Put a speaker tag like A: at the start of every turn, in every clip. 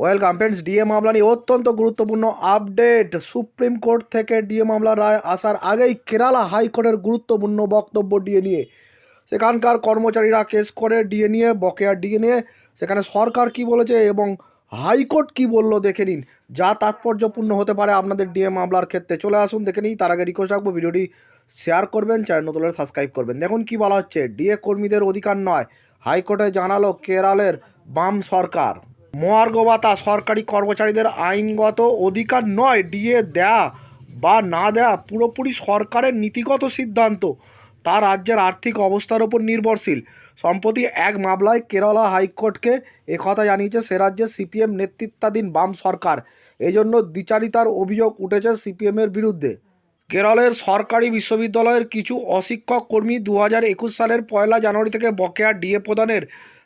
A: Welcome friends, DA মামলা নিয়ে অত্যন্ত গুরুত্বপূর্ণ আপডেট। সুপ্রিম কোর্ট থেকে ডিএ মামলা রায় আসার আগেই কেরালা হাইকোর্টের গুরুত্বপূর্ণ বক্তব্য ডিএ নিয়ে। সেখানকার কর্মচারীরা কেস করে ডিএ নিয়ে, বকেয়া ডিএ নিয়ে। সেখানে সরকার কি বলেছে এবং হাইকোর্ট কি বলল দেখে নিন। যা তাৎপর্যপূর্ণ হতে পারে আপনাদের ডিএ মামলার ক্ষেত্রে। চলে আসুন, দেখে নিই। তার আগে রিকোয়েস্ট রাখব, ভিডিওটি শেয়ার করবেন চ্যানেল নতুন সাবস্ক্রাইব করবেন। দেখুন কি বলা হচ্ছে, ডিএ কর্মীদের অধিকার নয়, হাইকোর্টে জানালো কেরালের বাম সরকার। মহার্গবাতা সরকারি কর্মচারীদের আইনগত অধিকার নয়, ডিএ দেয়া বা না দেয়া পুরোপুরি সরকারের নীতিগত সিদ্ধান্ত। তা রাজ্যের আর্থিক অবস্থার ওপর নির্ভরশীল। সম্প্রতি এক মামলায় কেরালা হাইকোর্টকে একথা জানিয়েছে সে রাজ্যের সিপিএম নেতৃত্বাধীন বাম সরকার। এজন্য দ্বিচারিতার অভিযোগ উঠেছে সিপিএমের বিরুদ্ধে। কেরলের সরকারি বিশ্ববিদ্যালয়ের কিছু অশিক্ষক কর্মী দু হাজার একুশ সালের পয়লা জানুয়ারি থেকে বকেয়া ডিএ প্রদানের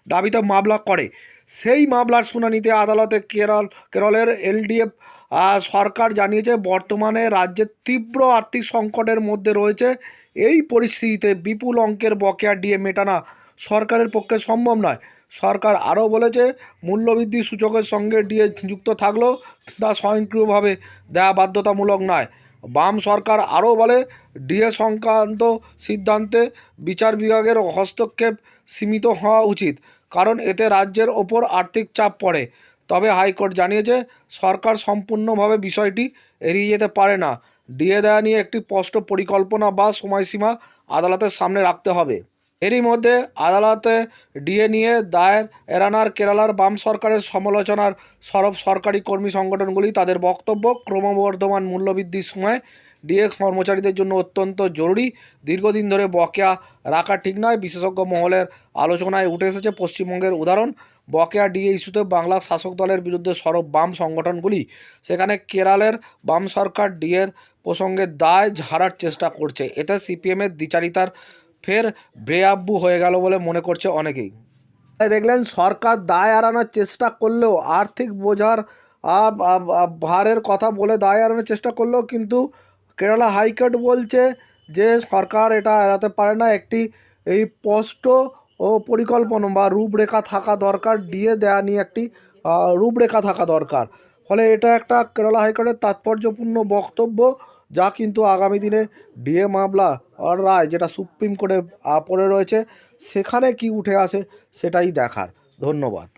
A: দাবিতে মামলা করে। সেই মামলার শুনানিতে আদালতে কেরল, কেরলের এলডিএফ সরকার জানিয়েছে বর্তমানে রাজ্যের তীব্র আর্থিক সংকটের মধ্যে রয়েছে। এই পরিস্থিতিতে বিপুল অঙ্কের বকেয়া ডিএ মেটানো সরকারের পক্ষে সম্ভব নয়। সরকার আরও বলেছে মূল্যবৃদ্ধি সূচকের সঙ্গে ডিএ যুক্ত থাকলেও তা স্বয়ংক্রিয়ভাবে দেয়া বাধ্যতামূলক নয়। বাম সরকার আরও বলে ডিএ সংক্রান্ত সিদ্ধান্তে বিচার বিভাগের হস্তক্ষেপ সীমিত হওয়া উচিত, কারণ এতে রাজ্যের ওপর আর্থিক চাপ পড়ে। তবে হাইকোর্ট জানিয়েছে, সরকার সম্পূর্ণভাবে বিষয়টি এড়িয়ে যেতে পারে না। ডিএ দেয়া নিয়ে একটি স্পষ্ট পরিকল্পনা বা সময়সীমা আদালতের সামনে রাখতে হবে। এরই মধ্যে আদালতে ডিএ নিয়ে দায়ের এড়ানোর কেরালার বাম সরকারের সমালোচনার সরব সরকারি কর্মী সংগঠনগুলি তাদের বক্তব্য ক্রমবর্ধমান মূল্যবৃদ্ধির সময় ডিএ কর্মচারীদের জন্য অত্যন্ত জরুরি। দীর্ঘদিন ধরে বকেয়া রাখা ঠিক নয়। বিশেষজ্ঞ মহলের আলোচনায় উঠে এসেছে পশ্চিমবঙ্গের উদাহরণ। বকেয়া ডিএ ইস্যুতে বাংলার শাসক দলের বিরুদ্ধে সরব বাম সংগঠনগুলি। সেখানে কেরালের বাম সরকার ডিএর প্রসঙ্গে দায় ঝাড়ার চেষ্টা করছে। এতে সিপিএমের দ্বিচারিতার ফের বেআব্বু হয়ে গেল বলে মনে করছে অনেকেই। দেখলেন, সরকার দায় এড়ানোর চেষ্টা করলেও আর্থিক বোঝার ভারের কথা বলে দায় এড়ানোর চেষ্টা করলেও কিন্তু কেরালা হাইকোর্ট বলছে যে সরকার এটা এড়াতে পারে না। একটি, এই স্পষ্ট ও পরিকল্পনা বা রূপরেখা থাকা দরকার, দিয়ে দেয়া নিয়ে একটি রূপরেখা থাকা দরকার। ফলে এটা একটা কেরালা হাইকোর্টের তাৎপর্যপূর্ণ বক্তব্য। যা কিন্তু আগামী দিনে ডিএ মামলা আর রায় যেটা সুপ্রিম কোর্টে পড়ে রয়েছে, সেখানে কি উঠে আসে সেটাই দেখার। ধন্যবাদ।